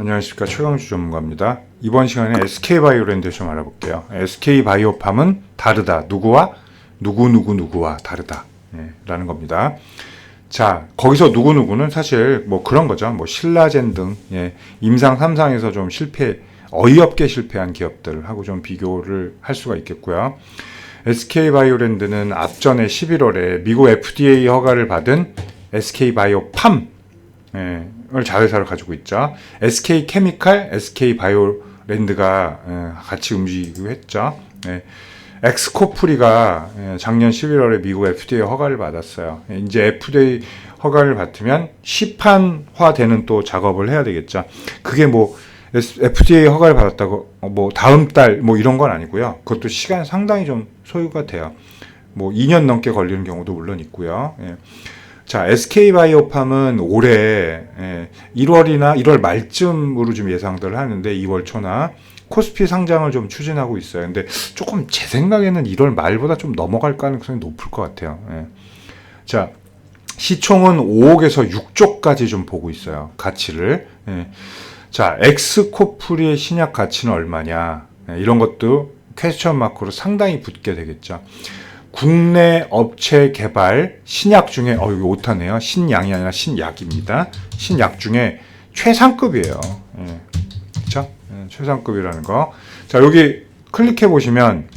안녕하십니까 최강주 전문가입니다. 이번 시간에 SK바이오랜드 좀 알아볼게요. SK바이오팜은 다르다. 누구와 누구 누구 누구와 다르다. 예, 라는 겁니다. 자 거기서 누구 누구는 사실 뭐 그런 거죠. 뭐 신라젠 등 예, 임상 3상에서 좀 실패 어이없게 실패한 기업들하고 좀 비교를 할 수가 있겠고요. SK바이오랜드는 앞전에 11월에 미국 FDA 허가를 받은 SK바이오팜 예, 을 자회사를 가지고 있죠. SK 케미칼, SK 바이오랜드가 예, 같이 움직이기도 했죠. 예, 엑스코프리가 예, 작년 11월에 미국 FDA 허가를 받았어요. 예, 이제 FDA 허가를 받으면 시판화되는 또 작업을 해야 되겠죠. 그게 뭐 FDA 허가를 받았다고 어, 뭐 다음 달 뭐 이런 건 아니고요. 그것도 시간 상당히 좀 소요가 돼요. 뭐 2년 넘게 걸리는 경우도 물론 있고요. 예. 자, SK바이오팜은 올해 예, 1월이나 1월 말쯤으로 좀 예상들 하는데 2월 초나 코스피 상장을 좀 추진하고 있어요. 근데 조금 제 생각에는 1월 말보다 좀 넘어갈 가능성이 높을 것 같아요. 예. 자, 시총은 5억에서 6조까지 좀 보고 있어요. 가치를. 예. 자, 엑스코프리의 신약 가치는 얼마냐? 예, 이런 것도 퀘스천 마크로 상당히 붙게 되겠죠. 국내 업체 개발 신약 중에 어 여기 오타네요. 신양이 아니라 신약입니다. 신약 중에 최상급이에요. 예. 그렇죠? 예, 최상급이라는 거. 자 여기 클릭해 보시면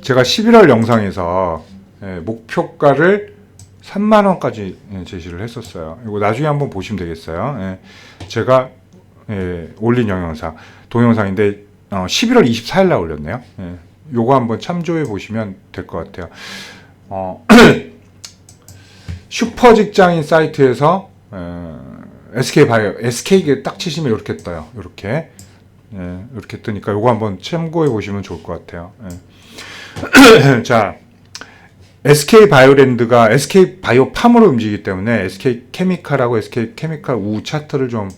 제가 11월 영상에서 예, 목표가를 3만 원까지 예, 제시를 했었어요. 이거 나중에 한번 보시면 되겠어요. 예. 제가 예, 올린 영상 동영상인데 어, 11월 24일 날 올렸네요. 예. 요거 한번 참조해 보시면 될 것 같아요. 어, 슈퍼 직장인 사이트에서 어, SK 바이오, SK 딱 치시면 이렇게 떠요. 이렇게 예, 이렇게 뜨니까 요거 한번 참고해 보시면 좋을 것 같아요. 예. 자, SK 바이오랜드가 SK 바이오팜으로 움직이기 때문에 SK 케미칼하고 SK 케미칼 우 차트를 좀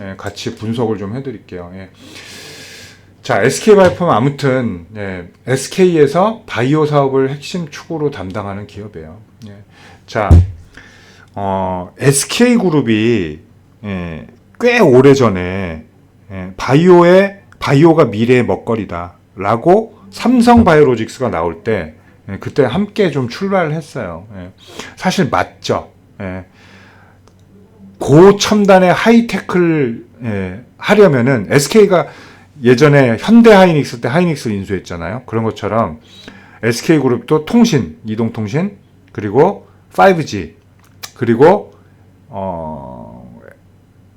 예, 같이 분석을 좀 해드릴게요. 예. 자, SK바이오팜 아무튼 예, SK에서 바이오 사업을 핵심 축으로 담당하는 기업이에요. 예. 자, 어, SK그룹이 예, 꽤 오래 전에 예, 바이오의 바이오가 미래의 먹거리다라고 삼성 바이오로직스가 나올 때 예, 그때 함께 좀 출발을 했어요. 예. 사실 맞죠. 예. 고첨단의 하이테크를 예, 하려면은 SK가 예전에 현대 하이닉스 때 하이닉스 인수했잖아요. 그런 것처럼 SK 그룹도 통신, 이동통신, 그리고 5G, 그리고 어,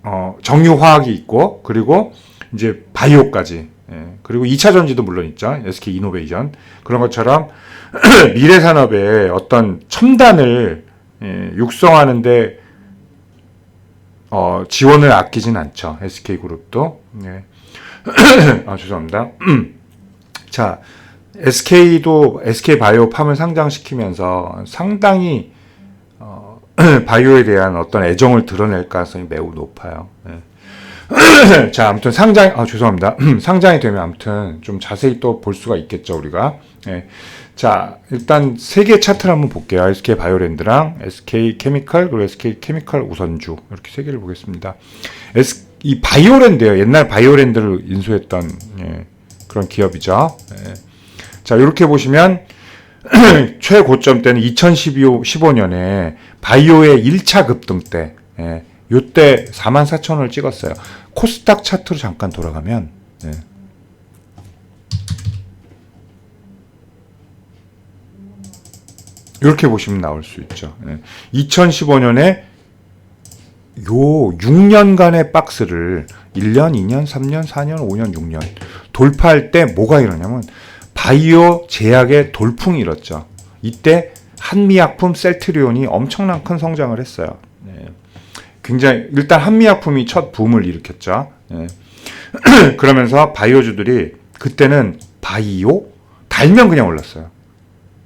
어, 정유화학이 있고, 그리고 이제 바이오까지, 예, 그리고 2차 전지도 물론 있죠. SK 이노베이션 그런 것처럼 미래 산업의 어떤 첨단을 예, 육성하는데 어, 지원을 아끼진 않죠. SK 그룹도. 예. 아, 죄송합니다. 자, SK도 SK 바이오 팜을 상장시키면서 상당히 어, 바이오에 대한 어떤 애정을 드러낼 가능성이 매우 높아요. 예. 자, 아무튼 상장, 아, 죄송합니다. 상장이 되면 아무튼 좀 자세히 또 볼 수가 있겠죠, 우리가. 예. 자, 일단 세 개 차트를 한번 볼게요. SK 바이오랜드랑 SK 케미칼, 그리고 SK 케미칼 우선주. 이렇게 세 개를 보겠습니다. S, 이 바이오랜드예요. 옛날 바이오랜드를 인수했던 예, 그런 기업이죠. 예. 자, 이렇게 보시면 최고점 때는 2015년에 바이오의 1차 급등 때, 예, 요때 44,000원을 찍었어요. 코스닥 차트로 잠깐 돌아가면, 예. 이렇게 보시면 나올 수 있죠. 예. 2015년에 요 6년간의 박스를 1년, 2년, 3년, 4년, 5년, 6년 돌파할 때 뭐가 일어나냐면 바이오 제약의 돌풍이 일었죠. 이때 한미약품 셀트리온이 엄청난 큰 성장을 했어요. 네. 굉장히 일단 한미약품이 첫 붐을 일으켰죠. 네. 그러면서 바이오주들이 그때는 바이오 달면 그냥 올랐어요.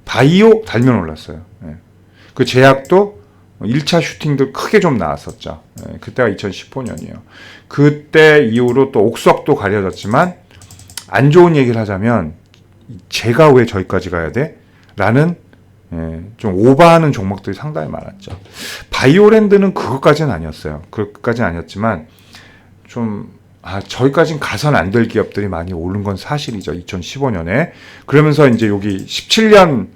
바이오 달면 올랐어요. 네. 그 제약도 1차 슈팅도 크게 좀 나왔었죠. 예, 그때가 2015년이에요. 그때 이후로 또 옥석도 가려졌지만 안 좋은 얘기를 하자면 제가 왜 저기까지 가야 돼? 라는 예, 좀 오버하는 종목들이 상당히 많았죠. 바이오랜드는 그것까지는 아니었어요. 그것까지는 아니었지만 좀 아, 저기까진 가선 안 될 기업들이 많이 오른 건 사실이죠. 2015년에. 그러면서 이제 여기 17년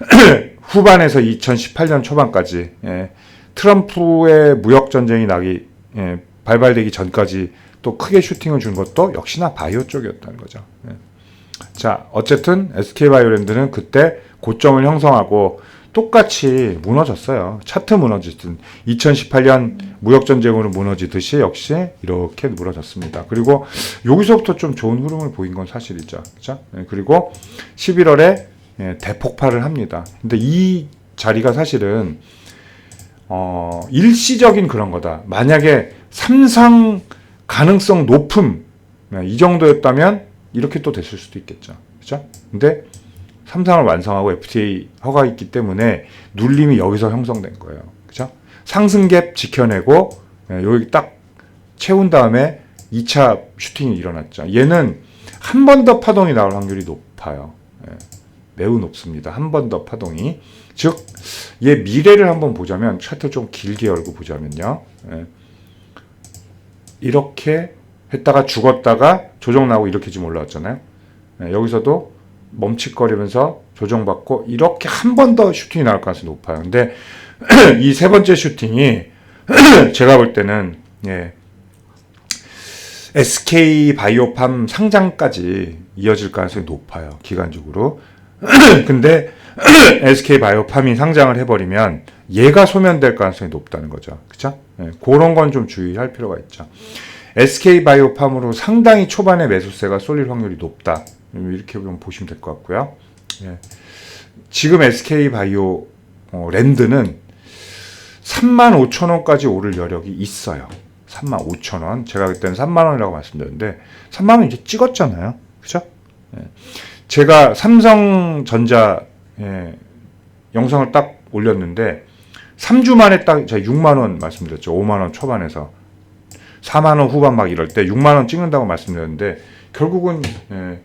후반에서 2018년 초반까지 예, 트럼프의 무역 전쟁이 나기 예, 발발되기 전까지 또 크게 슈팅을 준 것도 역시나 바이오 쪽이었다는 거죠. 예. 자, 어쨌든 SK 바이오랜드는 그때 고점을 형성하고 똑같이 무너졌어요. 차트 무너지든 2018년 무역 전쟁으로 무너지듯이 역시 이렇게 무너졌습니다. 그리고 여기서부터 좀 좋은 흐름을 보인 건 사실이죠. 예, 그리고 11월에 예, 대폭발을 합니다. 근데 이 자리가 사실은 어, 일시적인 그런 거다. 만약에 삼상 가능성 높음 네, 이 정도였다면 이렇게 또 됐을 수도 있겠죠. 그죠? 근데 삼상을 완성하고 FTA 허가 있기 때문에 눌림이 여기서 형성된 거예요. 그죠? 상승갭 지켜내고 예, 여기 딱 채운 다음에 2차 슈팅이 일어났죠. 얘는 한 번 더 파동이 나올 확률이 높아요. 예, 매우 높습니다. 한 번 더 파동이. 즉, 얘 미래를 한번 보자면, 차트 좀 길게 열고 보자면요. 예, 이렇게 했다가 죽었다가 조정 나오고 이렇게 지금 올라왔잖아요. 예, 여기서도 멈칫거리면서 조정받고 이렇게 한 번 더 슈팅이 나올 가능성이 높아요. 근데 이 세 번째 슈팅이 제가 볼 때는 예, SK 바이오팜 상장까지 이어질 가능성이 높아요. 기간적으로. 근데 SK 바이오팜이 상장을 해버리면 얘가 소멸될 가능성이 높다는 거죠. 그쵸? 예, 그런 건 좀 주의할 필요가 있죠. SK 바이오팜으로 상당히 초반에 매수세가 쏠릴 확률이 높다. 이렇게 좀 보시면 될 것 같고요. 예. 지금 SK 바이오 어, 랜드는 3만 5천 원까지 오를 여력이 있어요. 3만 5천 원. 제가 그때는 3만 원이라고 말씀드렸는데 3만 원 이제 찍었잖아요. 그죠? 예. 제가 삼성전자 예, 영상을 딱 올렸는데 3주 만에 딱 제가 6만 원 말씀드렸죠. 5만 원 초반에서 4만 원 후반 막 이럴 때 6만 원 찍는다고 말씀드렸는데 결국은 예,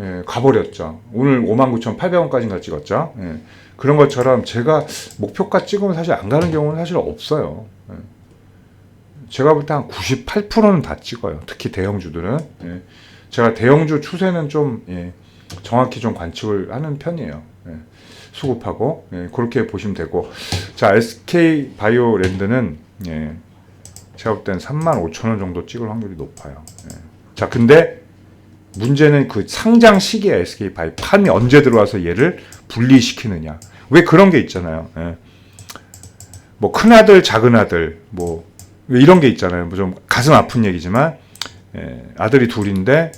예, 가버렸죠. 오늘 59,800원까지인가 찍었죠. 예, 그런 것처럼 제가 목표가 찍으면 사실 안 가는 경우는 사실 없어요. 예. 제가 볼 때 한 98%는 다 찍어요. 특히 대형주들은. 예. 제가 대형주 추세는 좀 예, 정확히 좀 관측을 하는 편이에요. 예. 수급하고 예, 그렇게 보시면 되고 자 SK 바이오랜드는 예, 제가 볼 때는 3만 5천 원 정도 찍을 확률이 높아요. 예. 자 근데 문제는 그 상장 시기에 SK 바이 팜이 언제 들어와서 얘를 분리시키느냐. 왜 그런 게 있잖아요. 예. 뭐 큰아들, 작은아들, 뭐 이런 게 있잖아요. 뭐 좀 가슴 아픈 얘기지만 예, 아들이 둘인데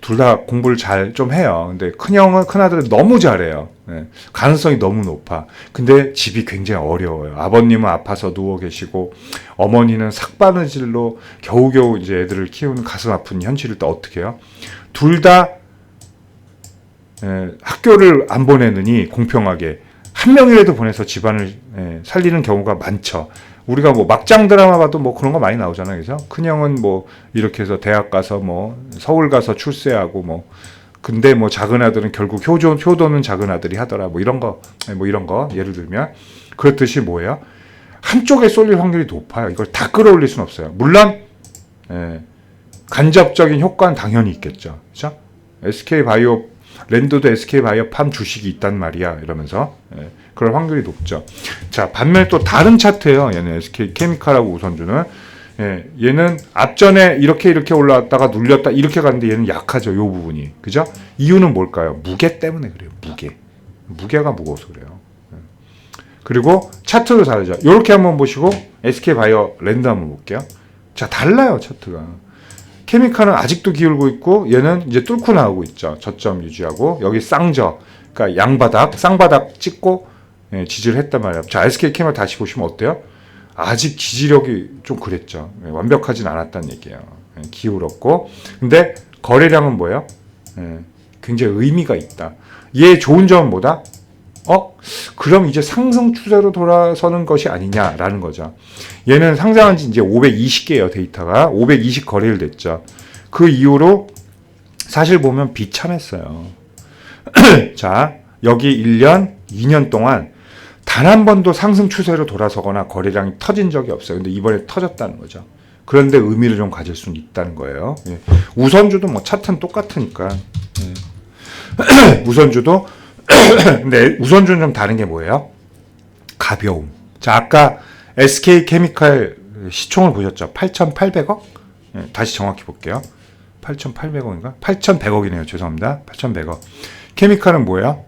둘 다 공부를 잘 좀 해요. 근데 큰 형은 큰 아들은 너무 잘해요. 예, 가능성이 너무 높아. 근데 집이 굉장히 어려워요. 아버님은 아파서 누워 계시고 어머니는 삭바느질로 겨우겨우 이제 애들을 키우는 가슴 아픈 현실을 또 어떻게 해요? 둘다 학교를 안 보내느니 공평하게 한 명이라도 보내서 집안을 예, 살리는 경우가 많죠. 우리가 뭐 막장 드라마 봐도 뭐 그런 거 많이 나오잖아요. 그죠? 큰형은 뭐 이렇게 해서 대학 가서 뭐 서울 가서 출세하고 뭐 근데 뭐 작은 아들은 결국 효조 효도는 작은 아들이 하더라. 뭐 이런 거 뭐 이런 거 예를 들면 그렇듯이 뭐예요? 한쪽에 쏠릴 확률이 높아요. 이걸 다 끌어올릴 수는 없어요. 물론 예, 간접적인 효과는 당연히 있겠죠. 그죠? SK 바이오 랜드도 SK 바이오 팜 주식이 있단 말이야. 이러면서 예, 그럴 확률이 높죠. 자, 반면에 또 다른 차트예요. 얘는 SK 케미칼하고 우선주는 예, 얘는 앞전에 이렇게 이렇게 올라왔다가 눌렸다 이렇게 갔는데 얘는 약하죠. 요 부분이. 그죠? 이유는 뭘까요? 무게 때문에 그래요. 무게. 무게가 무거워서 그래요. 예. 그리고 차트도 다르죠. 이렇게 한번 보시고 SK 바이오 랜드 한번 볼게요. 자, 달라요, 차트가. 케미칼은 아직도 기울고 있고 얘는 이제 뚫고 나오고 있죠. 저점 유지하고 여기 쌍저, 그러니까 양바닥, 쌍바닥 찍고 예, 지지를 했단 말이에요. 자, SK 케미칼 다시 보시면 어때요? 아직 지지력이 좀 그랬죠. 예, 완벽하진 않았다는 얘기예요. 예, 기울었고, 근데 거래량은 뭐예요? 예, 굉장히 의미가 있다. 얘 좋은 점은 뭐다? 어? 그럼 이제 상승 추세로 돌아서는 것이 아니냐라는 거죠. 얘는 상장한 지 이제 520개예요, 데이터가. 520 거래일 됐죠. 그 이후로 사실 보면 비참했어요. 자, 여기 1년, 2년 동안 단 한 번도 상승 추세로 돌아서거나 거래량이 터진 적이 없어요. 근데 이번에 터졌다는 거죠. 그런데 의미를 좀 가질 수는 있다는 거예요. 예. 우선주도 뭐 차트는 똑같으니까. 예. 우선주도 근데 우선주는 좀 다른 게 뭐예요? 가벼움. 자, 아까 SK 케미칼 시총을 보셨죠? 8,800억? 예, 다시 정확히 볼게요. 8,800억인가? 8,100억이네요. 죄송합니다. 8,100억. 케미칼은 뭐예요?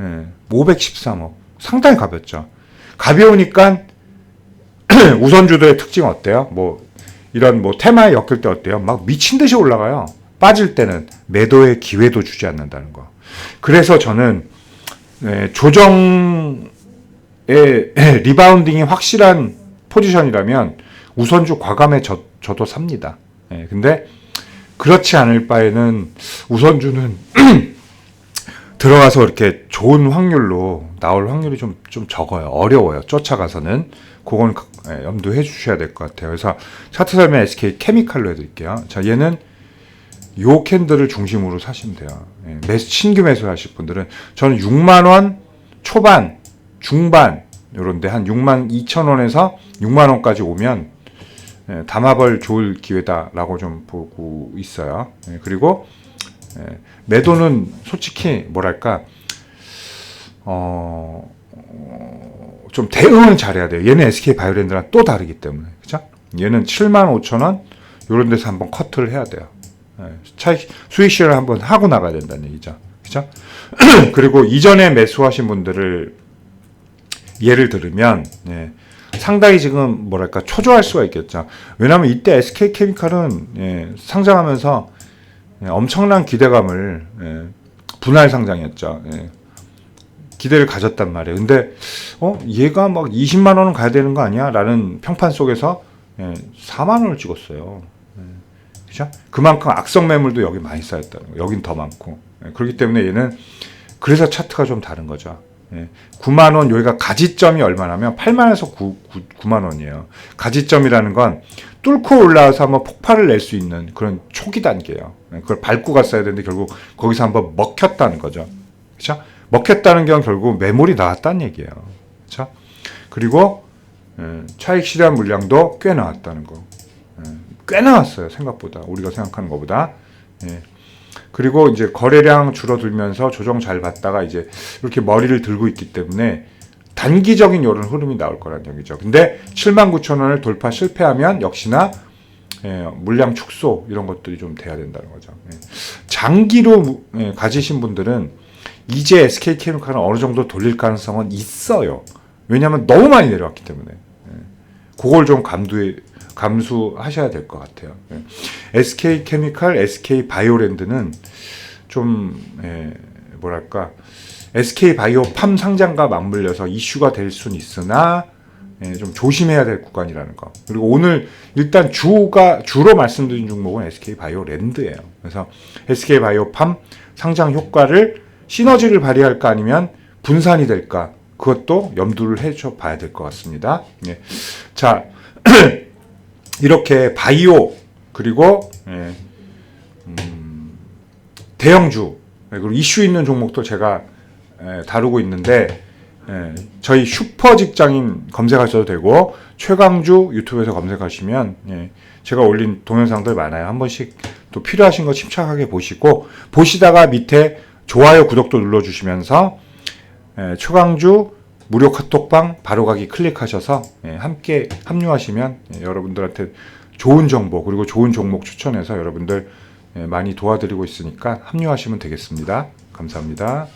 예, 513억. 상당히 가볍죠. 가벼우니까 우선주들의 특징 어때요? 뭐 이런 뭐 테마에 엮일 때 어때요? 막 미친 듯이 올라가요. 빠질 때는 매도의 기회도 주지 않는다는 거. 그래서 저는 네, 조정의 리바운딩이 확실한 포지션이라면 우선주 과감해 저, 저도 삽니다. 예, 근데 그렇지 않을 바에는 우선주는 들어가서 이렇게 좋은 확률로 나올 확률이 좀, 좀 적어요. 어려워요. 쫓아가서는. 그건 예, 염두해 주셔야 될 것 같아요. 그래서 차트 설명 SK 케미칼로 해드릴게요. 자, 얘는 요 캔들을 중심으로 사시면 돼요. 예, 신규 매수하실 분들은 저는 6만 원 초반, 중반 요런데 한 6만 2천 원에서 6만 원까지 오면 예, 담아볼 좋을 기회다라고 좀 보고 있어요. 예, 그리고 예, 매도는 솔직히 뭐랄까 어, 어, 좀 대응을 잘해야 돼요. 얘는 SK 바이오랜드랑 또 다르기 때문에 그죠? 얘는 7만 5천 원 요런 데서 한번 커트를 해야 돼요. 예, 차익 수익 실을 한번 하고 나가야 된다는 얘기죠. 그죠? 그리고 이전에 매수하신 분들을 예를 들으면 예, 상당히 지금 뭐랄까 초조할 수가 있겠죠. 왜냐하면 이때 SK 케미칼은 예, 상장하면서 예, 엄청난 기대감을 예, 분할 상장이었죠. 예. 기대를 가졌단 말이에요. 근데 어 얘가 막 20만 원은 가야 되는 거 아니야?라는 평판 속에서 예, 4만 원을 찍었어요. 예, 그죠? 그만큼 악성 매물도 여기 많이 쌓였다는 거. 여긴 더 많고. 예, 그렇기 때문에 얘는 그래서 차트가 좀 다른 거죠. 예, 9만 원 여기가 가지점이 얼마냐면 8만에서 9, 9, 만 원이에요. 가지점이라는 건 뚫고 올라와서 한번 폭발을 낼 수 있는 그런 초기 단계예요. 예, 그걸 밟고 갔어야 되는데 결국 거기서 한번 먹혔다는 거죠. 그렇죠? 먹혔다는 건 결국 매물이 나왔다는 얘기예요. 그렇죠? 그리고 예, 차익 실현 물량도 꽤 나왔다는 거. 예, 꽤 나왔어요. 생각보다 우리가 생각하는 것보다. 예. 그리고 이제 거래량 줄어들면서 조정 잘 받다가 이제 이렇게 머리를 들고 있기 때문에 단기적인 이런 흐름이 나올 거란 얘기죠. 근데 7만 9천 원을 돌파 실패하면 역시나 예, 물량 축소 이런 것들이 좀 돼야 된다는 거죠. 예. 장기로 무- 예, 가지신 분들은 이제 SK 케미칼은 어느 정도 돌릴 가능성은 있어요. 왜냐하면 너무 많이 내려왔기 때문에. 예. 그걸 좀 감두에 감수하셔야 될 것 같아요. 예. SK 케미칼, SK 바이오랜드는 좀 예, 뭐랄까 SK 바이오 팜 상장과 맞물려서 이슈가 될 수는 있으나 예, 좀 조심해야 될 구간이라는 거. 그리고 오늘 일단 주가 주로 말씀드린 종목은 SK 바이오 랜드예요. 그래서 SK 바이오 팜 상장 효과를 시너지를 발휘할까 아니면 분산이 될까 그것도 염두를 해줘 봐야 될 것 같습니다. 예. 자 이렇게 바이오 그리고 예, 음, 대형주 예, 그리고 이슈 있는 종목도 제가 예, 다루고 있는데 예, 저희 슈퍼 직장인 검색하셔도 되고 최강주 유튜브에서 검색하시면 예, 제가 올린 동영상들 많아요. 한 번씩 또 필요하신 거 침착하게 보시고 보시다가 밑에 좋아요 구독도 눌러주시면서 예, 최강주 무료 카톡방 바로가기 클릭하셔서 예, 함께 합류하시면 예, 여러분들한테 좋은 정보 그리고 좋은 종목 추천해서 여러분들 예, 많이 도와드리고 있으니까 합류하시면 되겠습니다. 감사합니다.